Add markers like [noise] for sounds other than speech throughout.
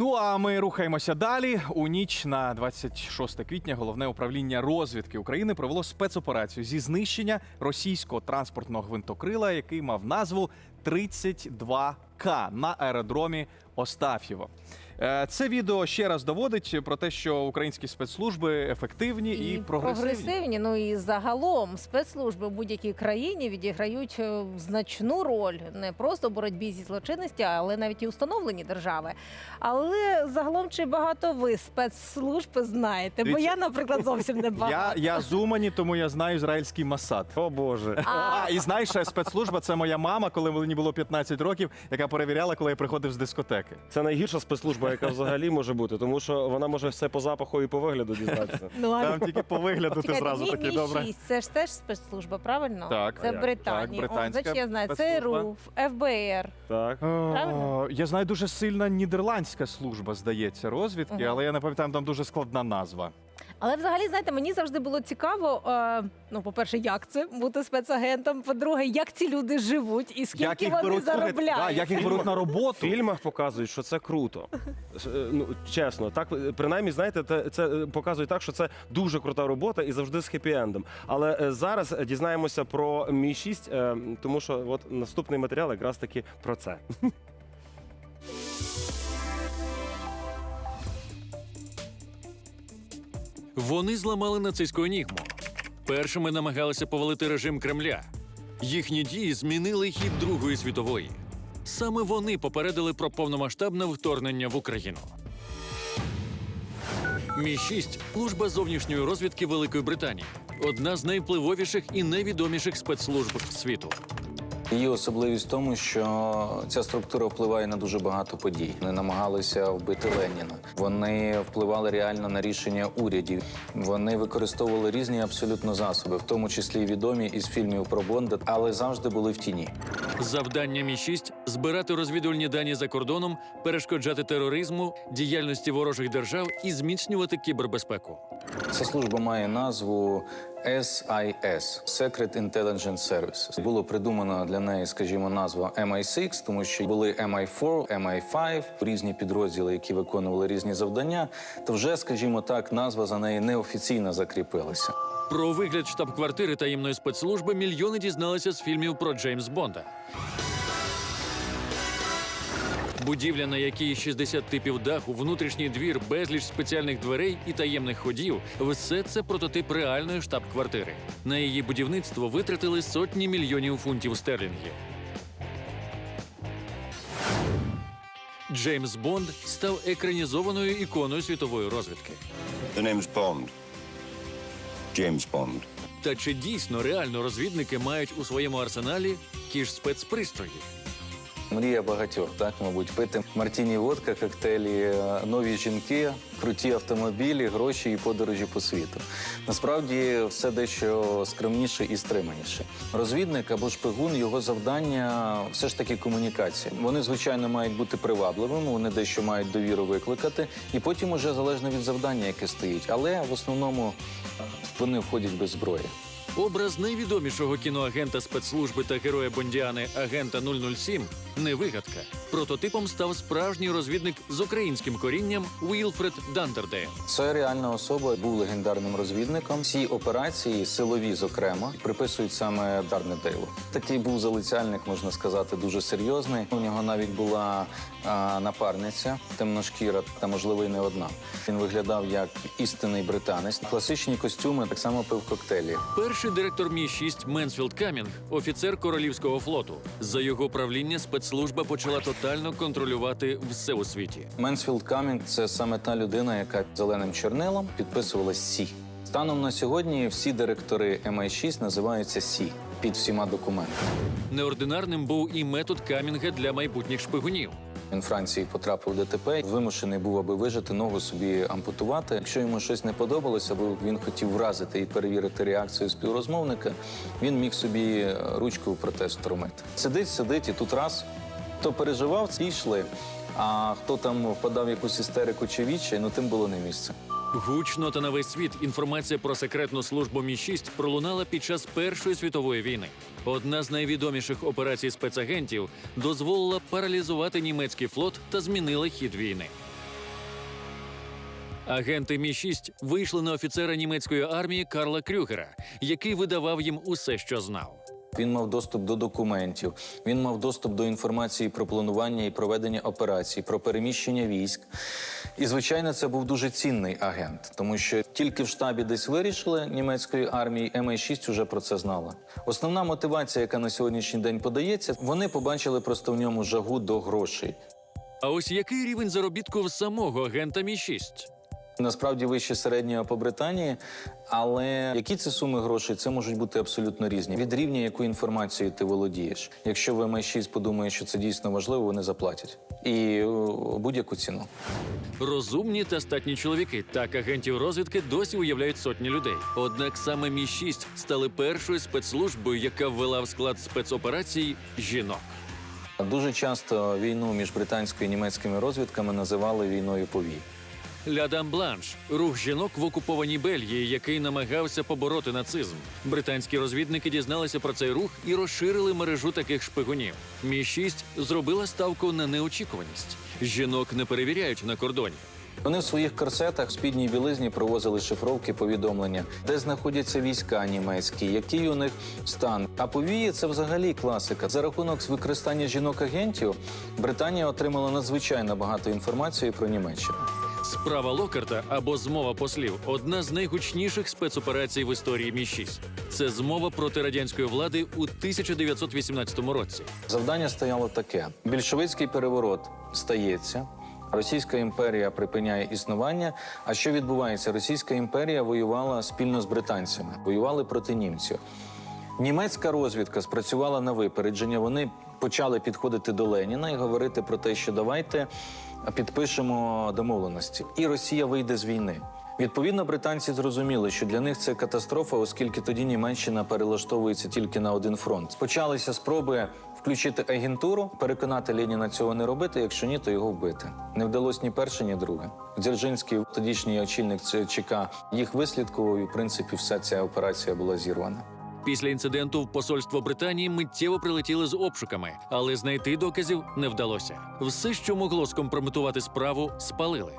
Ну а ми рухаємося далі. У ніч на 26 квітня головне управління розвідки України провело спецоперацію зі знищення російського транспортного гвинтокрила, який мав назву 32К на аеродромі Остаф'єво. Е, Це відео ще раз доводить про те, що українські спецслужби ефективні і, прогресивні. Ну і загалом спецслужби в будь-якій країні відіграють е, значну роль не просто в боротьбі зі злочинністю, але навіть і установлені держави. Але загалом чи багато ви спецслужб знаєте? Бо я, наприклад, зовсім не [laughs] Я, багато. я з Умані, тому я знаю ізраїльський Масад. О Боже. А, і знаєш, спецслужба це моя мама, коли мені було 15 років, яка перевіряла, коли я приходив з дискотеки. Це найгірша спецслужба, яка взагалі може бути, тому що вона може все по запаху і по вигляду дізнатися. [laughs] Ну, а Там тільки по вигляду ти Чекайте, зразу Мі- такий добре. Мі-6, Це ж теж спецслужба, правильно? Так, це? Британія. Так, О, британська значить, я знаю, спецслужба. ЦРУ, ФБР. Так. Правильно? Е, Я знаю дуже сильна нідерландська служба, здається, розвідки, але я не пам'ятаю, там дуже складна назва. Але взагалі, знаєте, мені завжди було цікаво. Е, ну, по-перше, як це бути спецагентом. По-друге, як ці люди живуть і скільки як їх вони беруть слухайте, заробляють. да, як їх беруть на В роботу. фільмах показують, що це круто. Е, Ну, чесно, так е, принаймні, знаєте, те- це е, показує так, що це дуже крута робота і завжди з хеппі-ендом. Але е, зараз е, дізнаємося про мій 6, е, тому що от наступний матеріал якраз таки про це. Вони зламали нацистську енігму. Першими намагалися повалити режим Кремля. Їхні дії змінили хід Другої світової. Саме вони попередили про повномасштабне вторгнення в Україну. Мі 6 служба зовнішньої розвідки Великої Британії, одна з найвпливовіших і найвідоміших спецслужб світу. Її особливість в тому, що ця структура впливає на дуже багато подій. Вони намагалися вбити Леніна. Вони впливали реально на рішення урядів. Вони використовували різні абсолютно засоби, в тому числі відомі із фільмів про Бонда, але завжди були в тіні. Завдання Мі 6 збирати розвідувальні дані за кордоном, перешкоджати тероризму, діяльності ворожих держав і зміцнювати кібербезпеку. Ця служба має назву SIS – Secret Intelligence Services. Було придумано для неї, скажімо, назва MI6, тому що були MI4, MI5, різні підрозділи, які виконували різні завдання. То вже, скажімо так, назва за неї неофіційно закріпилася. Про вигляд штаб-квартири таємної спецслужби мільйони дізналися з фільмів про Джеймс Бонда. Будівля, на якій 60 типів даху, внутрішній двір, безліч спеціальних дверей і таємних ходів все це прототип реальної штаб-квартири. На її будівництво витратили сотні мільйонів фунтів стерлінгів. Джеймс Бонд став екранізованою іконою світової розвідки. The name's Bond. James Бонд. Та чи дійсно реально розвідники мають у своєму арсеналі ж спецпристрої? Мрія багатьох, так, мабуть, пити мартіні водка, коктейлі, е, нові жінки, круті автомобілі, гроші і подорожі по світу. Насправді все дещо скромніше і стриманіше. Розвідник або шпигун, його завдання все ж таки комунікація. Вони, звичайно, мають бути привабливими, вони дещо мають довіру викликати, і потім уже залежно від завдання, яке стоїть. Але в основному е, вони входять без зброї. Образ найвідомішого кіноагента спецслужби та героя Бондіани агента 007 – не вигадка. Прототипом став справжній розвідник з українським корінням Уілфред Дандердейл. Це реальна особа був легендарним розвідником. Всі операції, силові, зокрема, приписують саме Дарнедейлу. Такий був залицяльник, можна сказати, дуже серйозний. У нього навіть була а, напарниця, темношкіра, та можливо і не одна. Він виглядав як істинний британець. Класичні костюми так само пив коктейлі. Перший директор Мі 6 Менсфілд Камінг – офіцер королівського флоту. За його правління спецслужба почала тотально контролювати все у світі. Менсфілд Камінг це саме та людина, яка зеленим чорнилом підписувала Сі. Станом на сьогодні всі директори MI6 називаються Сі під всіма документами. Неординарним був і метод Камінга для майбутніх шпигунів. Він Франції потрапив в ДТП, вимушений був, аби вижити, ногу собі ампутувати. Якщо йому щось не подобалося, або він хотів вразити і перевірити реакцію співрозмовника, він міг собі е, ручку в протез. Сидить, сидить, і тут раз. Хто переживав, ці йшли. А хто там впадав якусь істерику чи відчай, ну тим було не місце. Гучно та на весь світ інформація про секретну службу Мі 6 пролунала під час Першої світової війни. Одна з найвідоміших операцій спецагентів дозволила паралізувати німецький флот та змінила хід війни. Агенти Мі 6 вийшли на офіцера німецької армії Карла Крюгера, який видавав їм усе, що знав. Він мав доступ до документів, він мав доступ до інформації про планування і проведення операцій, про переміщення військ. І, звичайно, це був дуже цінний агент, тому що тільки в штабі десь вирішили німецької армії, MI6 уже про це знала. Основна мотивація, яка на сьогоднішній день подається, вони побачили просто в ньому жагу до грошей. А ось який рівень заробітку в самого агента Мі 6 Насправді вище середнього по Британії, але які це суми грошей, це можуть бути абсолютно різні. Від рівня, яку інформацію ти володієш. Якщо в MI6 подумає, що це дійсно важливо, вони заплатять. І будь-яку ціну. Розумні та статні чоловіки. Так агентів розвідки досі уявляють сотні людей. Однак саме Мі 6 стали першою спецслужбою, яка ввела в склад спецоперацій жінок. Дуже часто війну між британською і німецькими розвідками називали війною повій. Лядам Бланш рух жінок в окупованій Бельгії, який намагався побороти нацизм. Британські розвідники дізналися про цей рух і розширили мережу таких шпигунів. Мі 6 зробила ставку на неочікуваність. Жінок не перевіряють на кордоні. Вони в своїх корсетах спідній білизні провозили шифровки повідомлення, де знаходяться війська німецькі, який у них стан. А повії це взагалі класика. За рахунок використання жінок-агентів Британія отримала надзвичайно багато інформації про Німеччину. Справа Локарта або змова послів одна з найгучніших спецоперацій в історії Мі 6 Це змова проти радянської влади у 1918 році. Завдання стояло таке: більшовицький переворот стається. Російська імперія припиняє існування. А що відбувається? Російська імперія воювала спільно з британцями, воювали проти німців. Німецька розвідка спрацювала на випередження. Вони почали підходити до Леніна і говорити про те, що давайте підпишемо домовленості, і Росія вийде з війни. Відповідно, британці зрозуміли, що для них це катастрофа, оскільки тоді Німеччина перелаштовується тільки на один фронт. Почалися спроби включити агентуру, переконати Леніна цього не робити. Якщо ні, то його вбити. Не вдалося ні перше, ні друге. Дзержинський, тодішній очільник ЦЧК, їх вислідкував, і в принципі вся ця операція була зірвана. Після інциденту в посольство Британії миттєво прилетіли з обшуками, але знайти доказів не вдалося. Все, що могло скомпрометувати справу, спалили.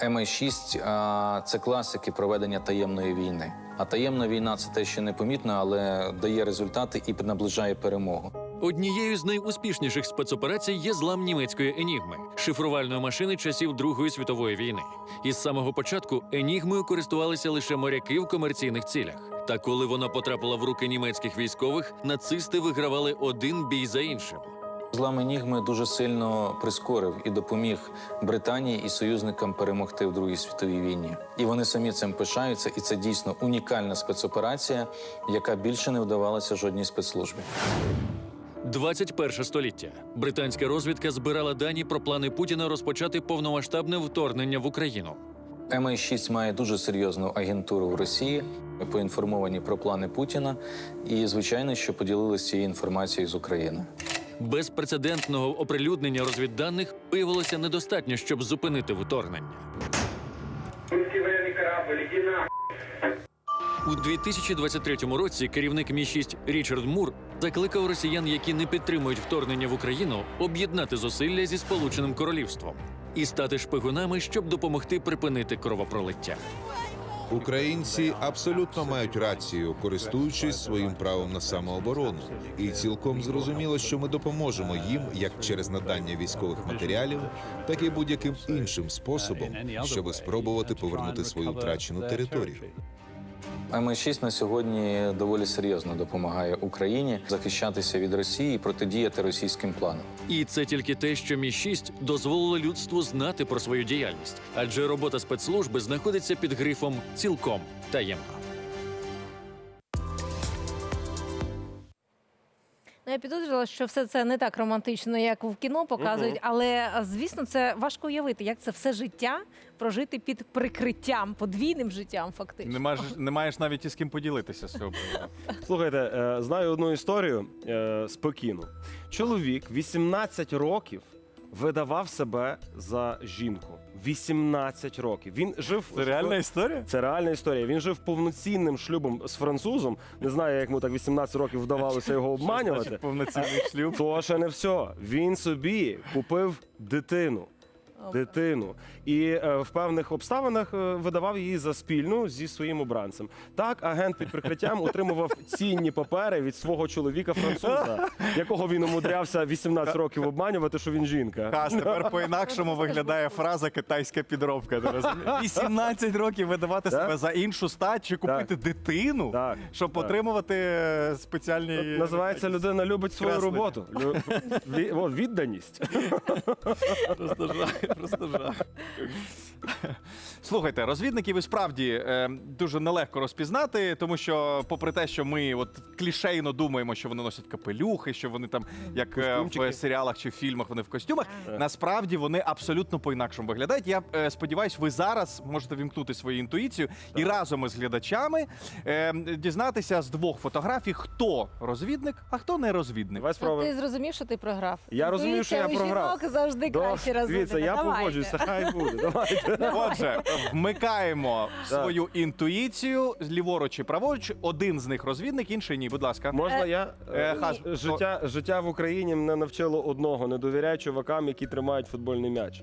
MI6 це класики проведення таємної війни. А таємна війна це те, що непомітно, але дає результати і наближає перемогу. Однією з найуспішніших спецоперацій є злам німецької енігми шифрувальної машини часів Другої світової війни. Із самого початку енігмою користувалися лише моряки в комерційних цілях. Та коли вона потрапила в руки німецьких військових, нацисти вигравали один бій за іншим. Злам Енігми дуже сильно прискорив і допоміг Британії і союзникам перемогти в Другій світовій війні. І вони самі цим пишаються, і це дійсно унікальна спецоперація, яка більше не вдавалася жодній спецслужбі. 21 століття. Британська розвідка збирала дані про плани Путіна розпочати повномасштабне вторгнення в Україну. MI6 має дуже серйозну агентуру в Росії. Ми поінформовані про плани Путіна, і звичайно, що поділилися цією інформацією з Україною. Безпрецедентного оприлюднення розвідданих виявилося недостатньо, щоб зупинити вторгнення. У 2023 році керівник Мі 6 Річард Мур закликав росіян, які не підтримують вторгнення в Україну, об'єднати зусилля зі Сполученим Королівством і стати шпигунами, щоб допомогти припинити кровопролиття. Українці абсолютно мають рацію, користуючись своїм правом на самооборону, і цілком зрозуміло, що ми допоможемо їм як через надання військових матеріалів, так і будь-яким іншим способом, щоб спробувати повернути свою втрачену територію. MI6 на сьогодні доволі серйозно допомагає Україні захищатися від Росії і протидіяти російським планам. І це тільки те, що Мі 6 дозволило людству знати про свою діяльність, адже робота спецслужби знаходиться під грифом цілком таємно. Я підозрювала, що все це не так романтично, як в кіно показують, але звісно, це важко уявити, як це все життя прожити під прикриттям, подвійним життям, фактично. Не маєш, не маєш навіть із ким поділитися з цього. приводу. [laughs] Слухайте, е, знаю одну історію е, спокійно. Чоловік 18 років видавав себе за жінку. 18 років. Він жив Це реальна історія? Це реальна історія. Він жив повноцінним шлюбом з французом. Не знаю, як йому так 18 років вдавалося його обманювати. Значить, повноцінний шлюб. То ще не все. Він собі купив дитину. Дитину. І е, в певних обставинах е, видавав її за спільну зі своїм обранцем. Так, агент під прикриттям отримував цінні папери від свого чоловіка француза, якого він умудрявся 18 років обманювати, що він жінка. Хас, тепер по-інакшому виглядає фраза китайська підробка. ти розумієш? [laughs] 18 років видавати Так. себе за іншу стать чи купити дитину, Так, щоб так. отримувати е, спеціальні. Називається людина любить свою Креслення. роботу. Лю- [laughs] ві- о, Відданість. Просто жах, просто жах. Слухайте, розвідників і справді е, дуже нелегко розпізнати, тому що, попри те, що ми от клішейно думаємо, що вони носять капелюхи, що вони там, як е, Костюмчики. в серіалах чи в фільмах, вони в костюмах. Насправді вони абсолютно по-інакшому виглядають. Я е, сподіваюся, ви зараз можете вімкнути свою інтуїцію і разом із глядачами е, дізнатися з двох фотографій, хто розвідник, а хто не розвідник. Давай Ну, спробуємо. ти зрозумів, що ти програв. Я розумію, що я Інтуїція у програв. жінок завжди краще розвинена. Дивіться, я Давайте. погоджуюся, хай буде. Давайте. [laughs] Отже, вмикаємо свою інтуїцію ліворуч і праворуч. Один з них розвідник, інший ні. Будь ласка. Можна я? Е, Е, Хас, Життя, життя в Україні мене навчило одного: не довіряй чувакам, які тримають футбольний м'яч.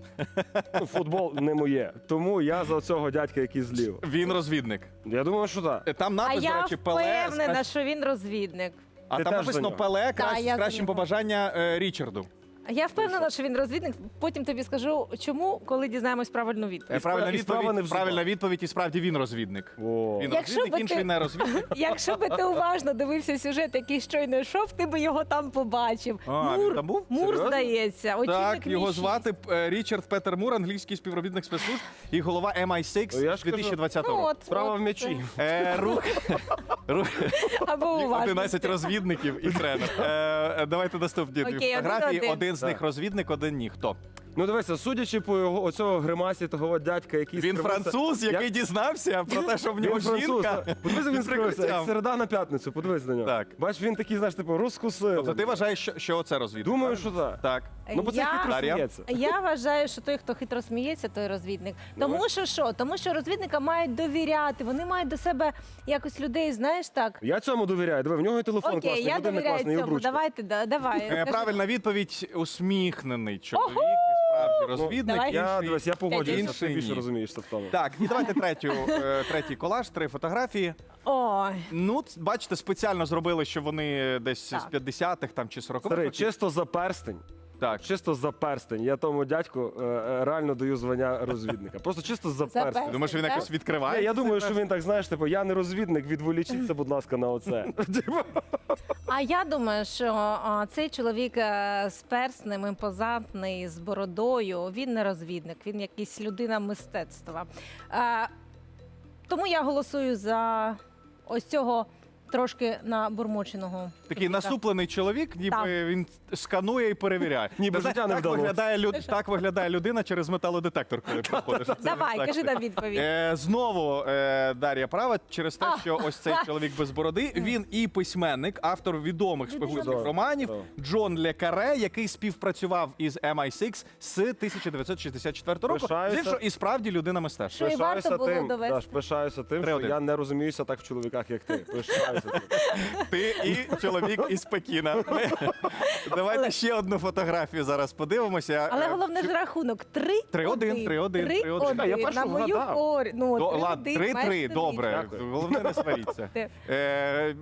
Ну, [laughs] Футбол не моє. Тому я за цього дядька, який зліва. Він розвідник. Я думаю, що так. Е, Там А напис, до я речі, Пеле. впевнена, що він розвідник. А Ти там теж за написано нього? Пеле Так, я з за кращим нього. побажання е, Річарду. Я впевнена, що він розвідник. Потім тобі скажу, чому, коли дізнаємось правильну Е, відповідь. Правильна і справа не відповідь, зубах. правильна відповідь, і справді він розвідник. О. Він Якщо розвідник, би інший ти- не розвідник. [laughs] Якщо би ти уважно дивився сюжет, який щойно йшов, ти би його там побачив. А, він Мур, там був? Мур Серйозно? здається. Очільник Так, його Мі-6. звати е, Річард Петер Мур, англійський співробітник спецслужб і голова MI6 Ну, ж кажу. 2020 Ну, року. от, Справа от в м'ячі. Е, рух, [laughs] рух, Або уважно. 11 розвідників і тренер. Е, е, давайте наступні фотографії. Один з них розвідник, один ні. Ну дивися, судячи по його оцього гримасі того дядька, який Він скривився- француз, який Я- дізнався про те, що в Він нього француз. жінка. Подивись, він скривився, як середа на п'ятницю, подивись на нього. Так. Бач, він такий, знаєш, типу, розкусив. Тобто ти вважаєш, що, що це розвідник? Думаю, що так. Так. Ну, бо це Я- хитро Дар'я? сміється. Я вважаю, що той, хто хитро сміється, той розвідник. Тому що що? Тому що розвідника мають довіряти. Вони мають до себе якось людей, знаєш так. Я цьому довіряю. Диви, в нього і телефон Окей, класний, я годинник довіряю класний, і цьому. обручка. Давайте, да, давай. Е. Правильна відповідь усміхнений чоловік, справді розвідник. давай. Я, дивись, я погоджуюся, інший ти більше ні. розумієшся в тому. Так, і давайте третю, е, третій колаж, три фотографії. Ой. Ну, ц- бачите, спеціально зробили, що вони десь Так. з 50-х там чи 40-х. Старий, років. чисто за перстень. Так. Чисто за перстень. Я тому дядьку е, е, реально даю звання розвідника. Просто чисто за [laughs] За перстень. перстень. Думаєш, він Так? якось відкриває? Я, я думаю, що він так знаєш, типу, я не розвідник, відволічіться, будь ласка, на оце. [laughs] Типу, А я думаю, що а, цей чоловік е, з перснем, імпозантний, з бородою, він не розвідник, він якийсь людина мистецтва. А, тому я голосую за ось цього трошки набурмоченого. Такий чоловіка. насуплений чоловік, ніби Так. він сканує і перевіряє. [laughs] Ніби знаєш, життя не так вдалося. виглядає, люд... так виглядає людина через металодетектор, коли [laughs] проходиш. Це Давай, так. кажи нам відповідь. Е, знову е, Дар'я права через те, що ось цей [laughs] чоловік без бороди. Він і письменник, автор відомих шпигунських романів. Джон Ле Каре, який співпрацював із MI6 з 1964 року. Пишаюся. З іншого, і справді людина мистецтва. Що і варто Пишаюся було тим, довести. Даш, пишаюся тим, що Три-один. я не розуміюся так в чоловіках, як ти. Пишаюся. Ти і чоловік із Пекіна. Давайте ще одну фотографію зараз подивимося. Але Е, головне ж рахунок 3 Три-один, три-один, три-один. Чекай, я першого на мою вгадав. корі. Ну, до- ладно, майже 3-3, тобі. добре. Головне не сваріться. Е,